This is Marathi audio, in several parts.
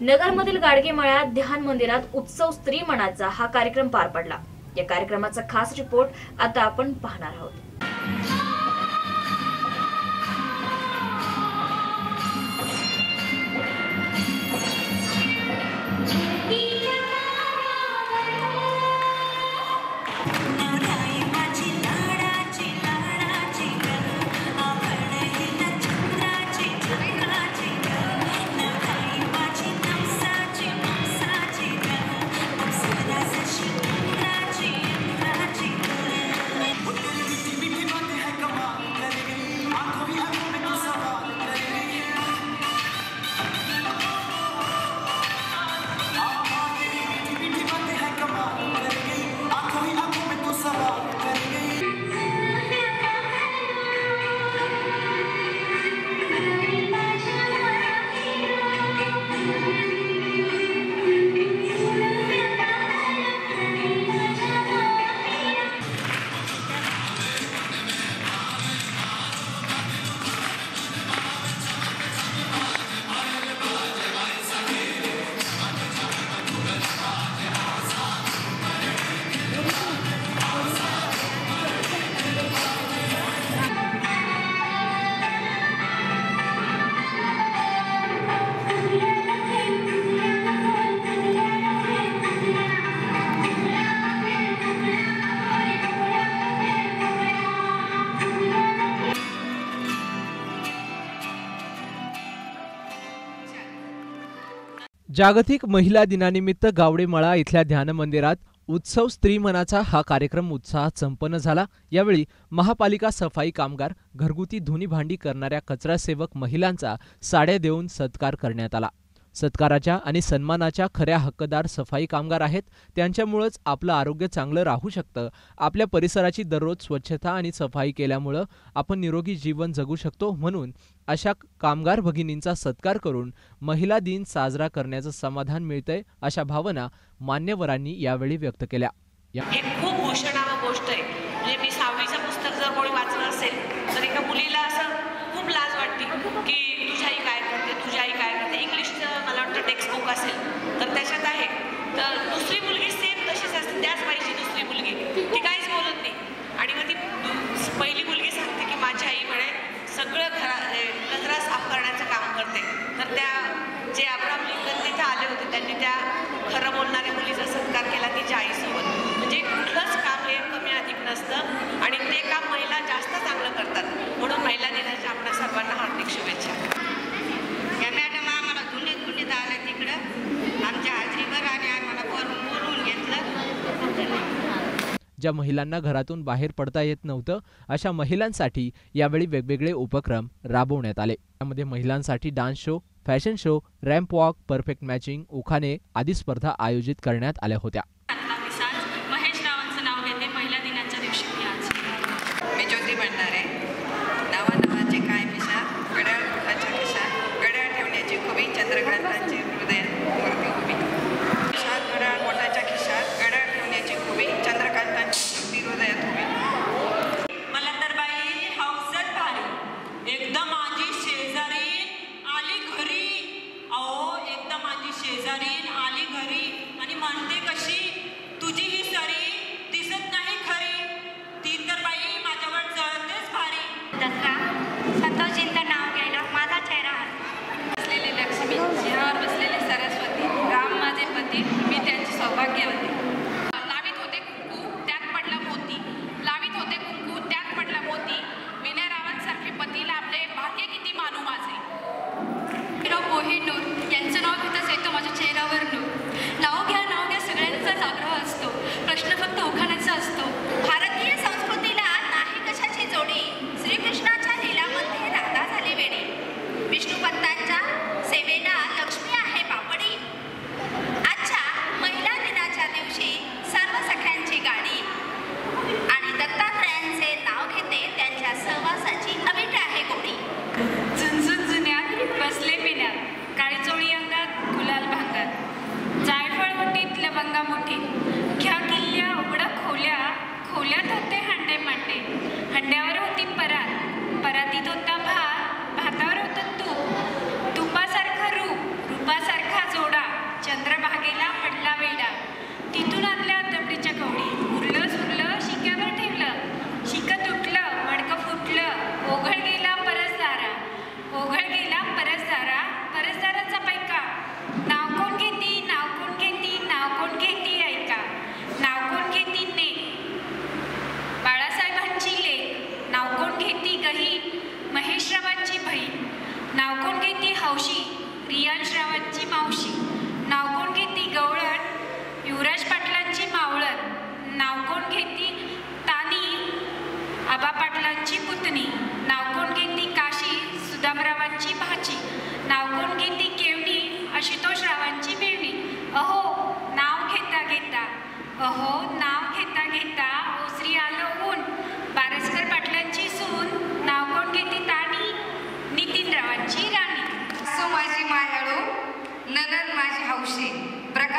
नगरमधील गाडगे मळ्यात ध्यान मंदिरात उत्सव स्त्री मनाचा हा कार्यक्रम पार पडला. या कार्यक्रमाचा खास रिपोर्ट आता आपण पाहणार आहोत. जागतिक महिला दिनानिमित्त गावडेमळा इथल्या ध्यान मंदिरात उत्सव स्त्री मनाचा हा कार्यक्रम उत्साहात संपन्न झाला. यावेळी महापालिका सफाई कामगार घरगुती धुनी भांडी करणाऱ्या कचरा सेवक महिलांचा साड्या देऊन सत्कार करण्यात आला. सत्काराच्या आणि सन्मानाच्या खऱ्या हक्कदार सफाई कामगार आहेत. त्यांच्यामुळंच आपलं आरोग्य चांगलं राहू शकतं. आपल्या परिसराची दररोज स्वच्छता आणि सफाई केल्यामुळं आपण निरोगी जीवन जगू शकतो म्हणून अशा कामगार भगिनींचा सत्कार करून महिला दिन साजरा करण्याचं समाधान मिळतंय अशा भावना मान्यवरांनी यावेळी व्यक्त केल्या. खूप गोष्ट आहे. म्हणजे मी सहावीचं पुस्तक जर कोणी वाचलं असेल तर एका मुलीला असं खूप लाज वाटते की तुझ्याही काय करते तुझ्याही काय करते. इंग्लिश कोणतं टेक्स्टबुक असेल? तर त्याच्यात आहे. तर दुसरी मुलगी सेम तशीच असते त्याच बाईची दुसरी मुलगी. ती काहीच बोलत नाही. आणि मग ती पहिली मुलगी सांगते की माझी आई म्हणे सगळं घरा कचरा साफ करण्याचं काम करते. तर त्या जे अब्राम लिंकन तिथे आले होते त्यांनी त्या खरं बोलणाऱ्या मुलीचा सत्कार केला तिच्या आईसोबत. म्हणजे कुठलंच काम हे कमी अधिक नसतं आणि ते काम महिला जास्त चांगलं करतात. म्हणून महिला दिनाच्या आपल्या सर्वांना हार्दिक शुभेच्छा. ज्या महिलांना घरातून बाहेर पडता येत नव्हतं अशा महिलांसाठी यावेळी वेगवेगळे उपक्रम राबवण्यात आले. यामध्ये महिलांसाठी dance show fashion show ramp walk perfect matching उखाणे आदी स्पर्धा आयोजित करण्यात आल्या होत्या. आता मी साज महेश रावांचं नाव घेते. 游戏。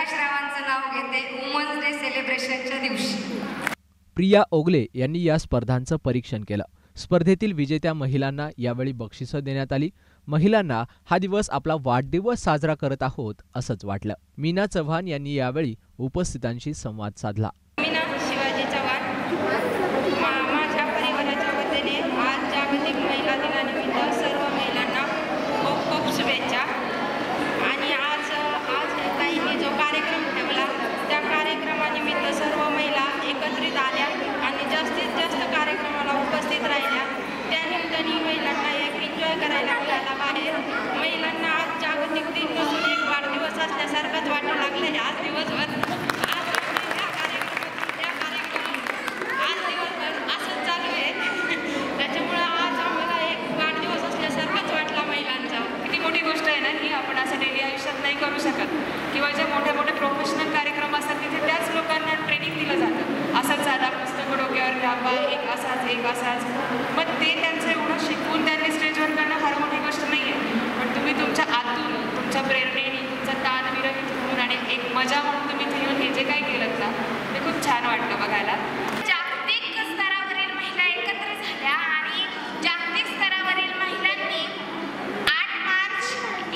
प्रकाश नाव घेते वुमन्स डे सेलिब्रेशनच्या दिवशी. प्रिया ओगले यांनी या स्पर्धांचं परीक्षण केलं. स्पर्धेतील विजेत्या महिलांना यावेळी बक्षिसं देण्यात आली. महिलांना हा दिवस आपला वाढदिवस साजरा करत आहोत असंच वाटलं. मीना चव्हाण यांनी यावेळी उपस्थितांशी संवाद साधला मीना शिवाजी चव्हाण मा माझ्या परिवाराच्या वतीने आज जागतिक महिला दिनानिमित्त सर्व महिलांना खूप खूप शुभेच्छा आणि आज आज ताईंनी जो कार्यक्रम ठेवला त्या कार्यक्रमानिमित्त सर्व महिला एकत्रित आल्या आणि जास्तीत जास्त कार्यक्रमाला उपस्थित राहिल्या त्यानिमित्ताने महिलांना एक एन्जॉय करायला मिळाला बाहेर महिलांना आज जागतिक दिन नसून एक वाढदिवस असल्यासारखंच वाटू लागलं आज दिवसभर आज आम्ही या कार्यक्रमातून त्या कार्यक्रमात आज दिवसभर असंच चालू आहे त्याच्यामुळं आज आम्हाला एक वाढदिवस असल्यासारखंच वाटला महिलांचा किती मोठी गोष्ट आहे ना की आपण असं डेली आयुष्यात नाही करू शकत किंवा जे मोठे मोठे प्रोफेशनल कार्यक्रम असतात तिथे त्याच लोकांना ट्रेनिंग दिलं जातं असंच साधा पुस्तकं डोक्यावर घ्यावा एक असाच एक असाच मग ते त्यांचं एवढं शिकवून त्यांनी स्टेजवर करणं फार मोठी गोष्ट नाही आहे पण तुम्ही तुमच्या आतून तुमच्या प्रेरणेने तुमचा ताण विरहित होऊन आणि एक मजा म्हणून तुम्ही इथे येऊन हे जे काही केलं ना ते खूप छान वाटलं बघायला जागतिक स्तरावरील महिला एकत्र झाल्या आणि जागतिक स्तरावरील महिलांनी आठ मार्च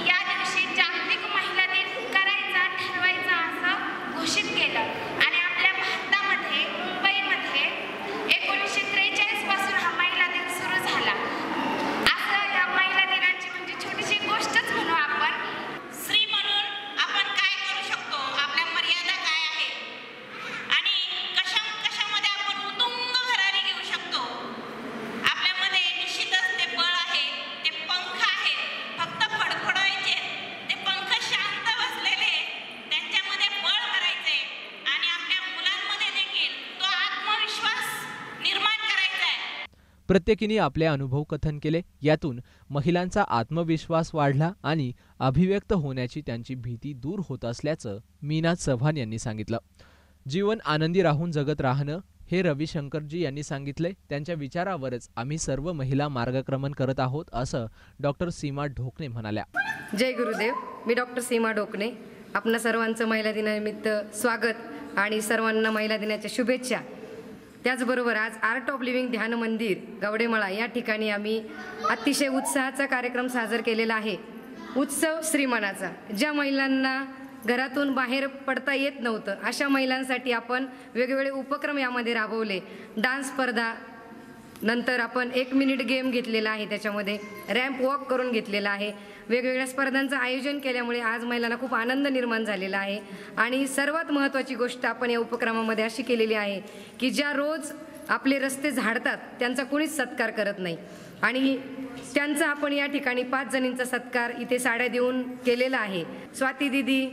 या दिवशी जागतिक महिला दिन करायचा ठरवायचा असं घोषित केलं आणि आपल्या भारतामध्ये मुंबईमध्ये एकोणीसशे त्रेचाळीसपासून हा महिला दिन सुरू झाला असं या महिला दिनाची म्हणजे छोटीशी गोष्टच म्हणू आपण स्त्री म्हणून आपण काय करू शकतो आपल्या मर्यादा काय आहे आणि कशा कशामध्ये आपण उतुंग भरारी घेऊ शकतो आपल्यामध्ये निश्चितच ते बळ आहे ते पंख आहे फक्त फडफडायचे ते पंख शांत बसलेले त्यांच्यामध्ये बळ भरायचे आणि आपल्या मुलांमध्ये देखील तो आत्मविश्वास निर्माण करायचा आहे प्रत्येकीने आपले अनुभव कथन केले. यातून महिलांचा आत्मविश्वास वाढला आणि अभिव्यक्त होण्याची त्यांची भीती दूर होत असल्याचं मीना चव्हाण यांनी सांगितलं. जीवन आनंदी राहून जगत राहणं हे रविशंकरजी यांनी सांगितले. त्यांच्या विचारावरच आम्ही सर्व महिला मार्गक्रमण करत आहोत असं डॉक्टर सीमा ढोकणे म्हणाल्या. जय गुरुदेव. मी डॉक्टर सीमा ढोकणे. आपणा सर्वांचं महिला दिनानिमित्त स्वागत आणि सर्वांना महिला दिनाच्या शुभेच्छा. त्याचबरोबर आज आर्ट ऑफ लिव्हिंग ध्यान मंदिर गवडेमळा या ठिकाणी आम्ही अतिशय उत्साहाचा कार्यक्रम साजर केलेला आहे. उत्सव श्रीमानाचा ज्या महिलांना घरातून बाहेर पडता येत नव्हतं अशा महिलांसाठी आपण वेगवेगळे उपक्रम यामध्ये राबवले. डान्स स्पर्धा नंतर आपण एक मिनिट गेम घेतलेला आहे त्याच्यामध्ये रॅम्प वॉक करून घेतलेला आहे. वेगवेगळ्या स्पर्धांचं आयोजन केल्यामुळे आज महिलांना खूप आनंद निर्माण झालेला आहे. आणि सर्वात महत्त्वाची गोष्ट आपण या उपक्रमामध्ये अशी केलेली आहे की ज्या रोज आपले रस्ते झाडतात त्यांचा कुणीच सत्कार करत नाही. आणि त्यांचा आपण या ठिकाणी पाच जणींचा सत्कार इथे साड्या देऊन केलेला आहे. स्वाती दिदी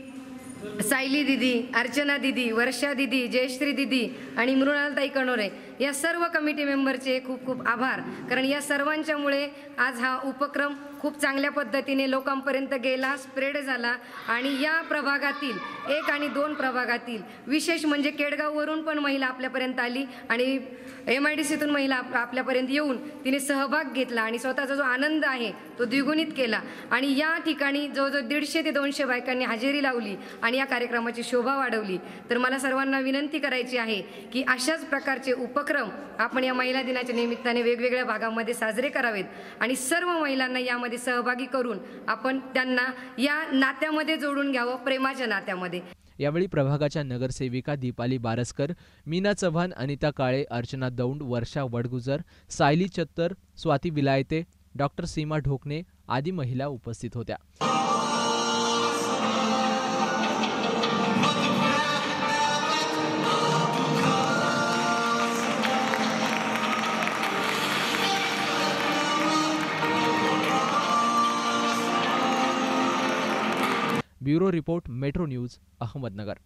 सायली दिदी अर्चना दिदी वर्षा दिदी जयश्री दिदी आणि मृणालताई कणोरे या सर्व कमिटी मेंबरचे खूप खूप आभार. कारण या सर्वांच्यामुळे आज हा उपक्रम खूप चांगल्या पद्धतीने लोकांपर्यंत गेला स्प्रेड झाला आणि या प्रभागातील एक आणि दोन प्रभागातील विशेष म्हणजे केडगाववरून पण महिला आपल्यापर्यंत आली आणि एम आय डी सीतून महिला आपल्यापर्यंत येऊन तिने सहभाग घेतला आणि स्वतःचा जो आनंद आहे तो द्विगुणित केला. आणि या ठिकाणी जवळजवळ दीडशे ते दोनशे बायकांनी हजेरी लावली आणि या कार्यक्रमाची शोभा वाढवली. तर मला सर्वांना विनंती करायची आहे की अशाच प्रकारचे उपक्रम आपण या महिला दिनाच्या निमित्ताने वेगवेगळ्या भागामध्ये साजरे करावेत आणि सर्व महिलांना यामध्ये सहभागी करून आपण त्यांना या नात्यामध्ये जोडून घ्यावं प्रेमाच्या नात्यामध्ये. यावेळी प्रभागाच्या नगरसेविका दीपाली बारसकर मीना चव्हाण अनिता काळे अर्चना दौंड वर्षा वडगुजर सायली चत्तर स्वाती विलायते डॉक्टर सीमा ढोकणे आदी महिला उपस्थित होत्या. Bureau report metro news Ahmednagar.